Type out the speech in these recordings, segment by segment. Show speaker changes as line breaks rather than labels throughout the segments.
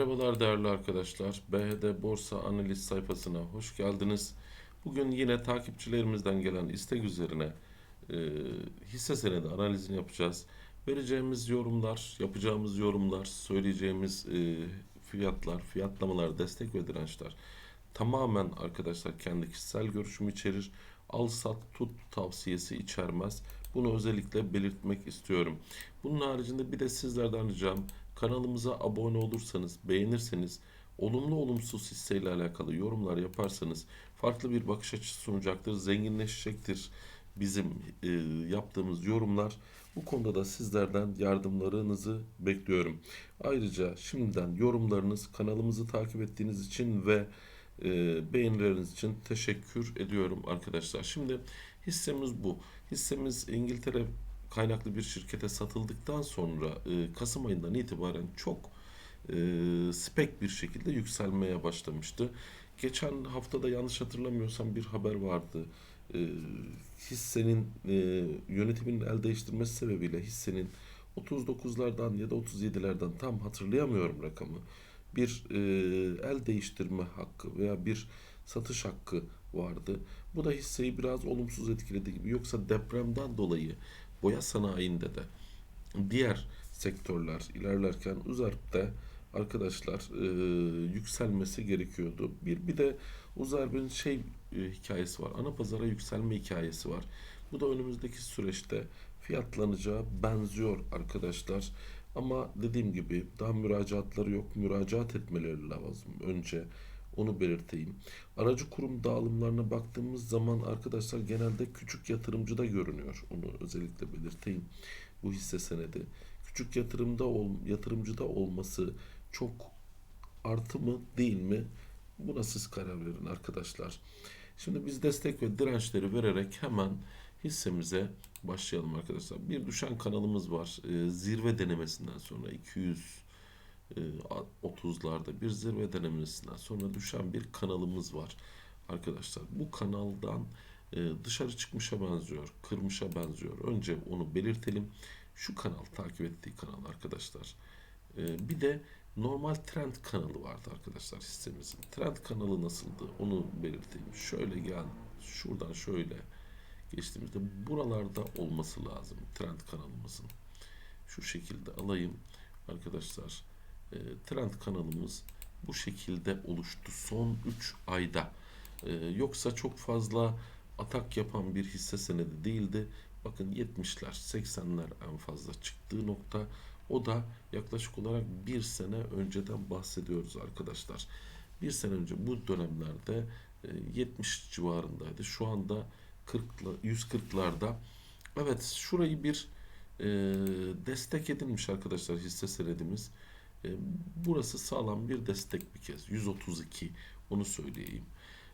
Merhabalar değerli arkadaşlar. BHD Borsa Analiz sayfasına hoş geldiniz. Bugün yine takipçilerimizden gelen istek üzerine e, hisse senedi analizini yapacağız. Vereceğimiz yorumlar, yapacağımız yorumlar, söyleyeceğimiz e, fiyatlar, fiyatlamalar, destek ve dirençler tamamen arkadaşlar kendi kişisel görüşümü içerir. Al sat tut tavsiyesi içermez. Bunu özellikle belirtmek istiyorum. Bunun haricinde bir de sizlerden ricam kanalımıza abone olursanız, beğenirseniz, olumlu olumsuz hisseyle alakalı yorumlar yaparsanız farklı bir bakış açısı sunacaktır, zenginleşecektir bizim e, yaptığımız yorumlar. Bu konuda da sizlerden yardımlarınızı bekliyorum. Ayrıca şimdiden yorumlarınız, kanalımızı takip ettiğiniz için ve e, beğenileriniz için teşekkür ediyorum arkadaşlar. Şimdi hissemiz bu. Hissemiz İngiltere kaynaklı bir şirkete satıldıktan sonra e, Kasım ayından itibaren çok e, spek bir şekilde yükselmeye başlamıştı. Geçen haftada yanlış hatırlamıyorsam bir haber vardı. E, hissenin e, yönetimin el değiştirmesi sebebiyle hissenin 39'lardan ya da 37'lerden tam hatırlayamıyorum rakamı. Bir e, el değiştirme hakkı veya bir satış hakkı vardı. Bu da hisseyi biraz olumsuz etkiledi gibi. Yoksa depremden dolayı boya sanayinde de diğer sektörler ilerlerken Uzerp'te arkadaşlar e, yükselmesi gerekiyordu. Bir bir de Uzerp'in şey e, hikayesi var. Ana pazara yükselme hikayesi var. Bu da önümüzdeki süreçte fiyatlanacağı benziyor arkadaşlar. Ama dediğim gibi daha müracaatları yok. Müracaat etmeleri lazım önce. Onu belirteyim. Aracı kurum dağılımlarına baktığımız zaman arkadaşlar genelde küçük yatırımcıda görünüyor. Onu özellikle belirteyim. Bu hisse senedi. Küçük yatırımda ol, yatırımcıda olması çok artı mı değil mi? Buna siz karar verin arkadaşlar. Şimdi biz destek ve dirençleri vererek hemen hissemize başlayalım arkadaşlar. Bir düşen kanalımız var. Ee, zirve denemesinden sonra 200 e, 30'larda bir zirve denemesinden sonra düşen bir kanalımız var. Arkadaşlar bu kanaldan e, dışarı çıkmışa benziyor, kırmışa benziyor. Önce onu belirtelim. Şu kanal takip ettiği kanal arkadaşlar. E, bir de normal trend kanalı vardı arkadaşlar hissemizin. Trend kanalı nasıldı onu belirteyim. Şöyle gel, şuradan şöyle geçtiğimizde buralarda olması lazım trend kanalımızın. Şu şekilde alayım arkadaşlar. E, trend kanalımız bu şekilde oluştu son 3 ayda. E, yoksa çok fazla atak yapan bir hisse senedi değildi. Bakın 70'ler 80'ler en fazla çıktığı nokta. O da yaklaşık olarak bir sene önceden bahsediyoruz arkadaşlar. Bir sene önce bu dönemlerde e, 70 civarındaydı. Şu anda 40 140'larda. Evet şurayı bir e, destek edilmiş arkadaşlar hisse senedimiz. E, burası sağlam bir destek bir kez. 132 onu söyleyeyim.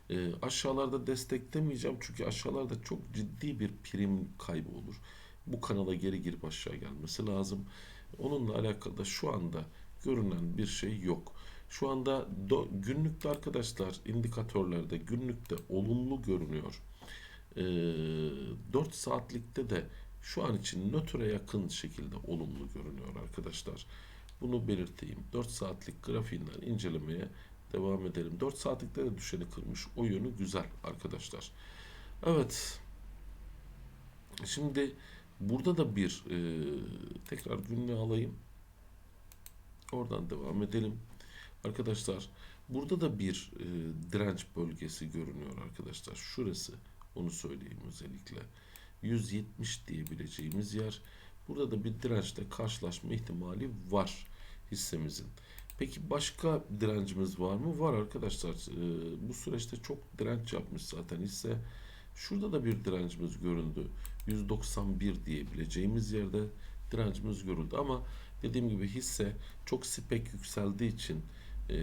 E, aşağılarda desteklemeyeceğim çünkü aşağılarda çok ciddi bir prim kaybı olur. Bu kanala geri girip aşağı gelmesi lazım. Onunla alakalı da şu anda görünen bir şey yok. Şu anda do, günlükte arkadaşlar indikatörlerde günlükte olumlu görünüyor. E, 4 saatlikte de şu an için nötre yakın şekilde olumlu görünüyor arkadaşlar. Bunu belirteyim. 4 saatlik grafiğinden incelemeye devam edelim. 4 saatlikte de düşeni kırmış. O yönü güzel arkadaşlar. Evet. Şimdi burada da bir e, tekrar günlüğü alayım. Oradan devam edelim. Arkadaşlar burada da bir e, direnç bölgesi görünüyor arkadaşlar. Şurası onu söyleyeyim özellikle. 170 diyebileceğimiz yer. Burada da bir dirençle karşılaşma ihtimali var hissemizin. Peki başka direncimiz var mı? Var arkadaşlar. Ee, bu süreçte çok direnç yapmış zaten hisse. Şurada da bir direncimiz göründü. 191 diyebileceğimiz yerde direncimiz görüldü. Ama dediğim gibi hisse çok spek yükseldiği için e,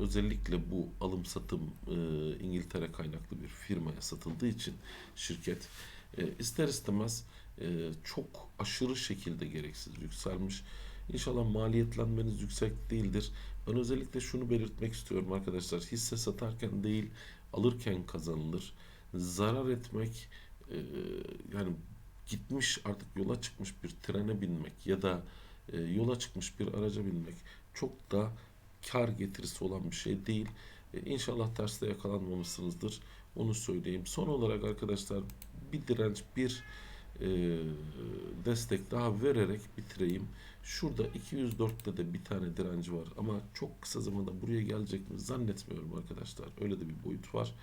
özellikle bu alım satım e, İngiltere kaynaklı bir firmaya satıldığı için şirket e, ister istemez e, çok aşırı şekilde gereksiz yükselmiş. İnşallah maliyetlenmeniz yüksek değildir. Ben özellikle şunu belirtmek istiyorum arkadaşlar. Hisse satarken değil alırken kazanılır. Zarar etmek e, yani gitmiş artık yola çıkmış bir trene binmek ya da yola çıkmış bir araca binmek çok da kar getirisi olan bir şey değil. E, İnşallah terste yakalanmamışsınızdır. Onu söyleyeyim. Son olarak arkadaşlar bir direnç, bir e, destek daha vererek bitireyim. Şurada 204'te de bir tane direnci var ama çok kısa zamanda buraya gelecek mi zannetmiyorum arkadaşlar. Öyle de bir boyut var.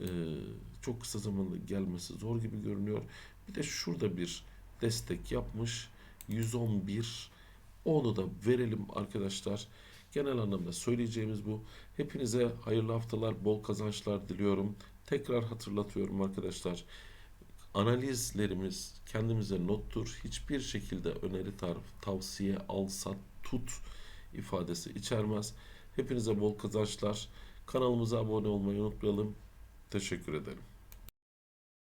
E, çok kısa zamanda gelmesi zor gibi görünüyor. Bir de şurada bir destek yapmış. 111 onu da verelim arkadaşlar. Genel anlamda söyleyeceğimiz bu. Hepinize hayırlı haftalar, bol kazançlar diliyorum. Tekrar hatırlatıyorum arkadaşlar. Analizlerimiz kendimize nottur. Hiçbir şekilde öneri tarif, tavsiye, al, sat, tut ifadesi içermez. Hepinize bol kazançlar. Kanalımıza abone olmayı unutmayalım. Teşekkür ederim.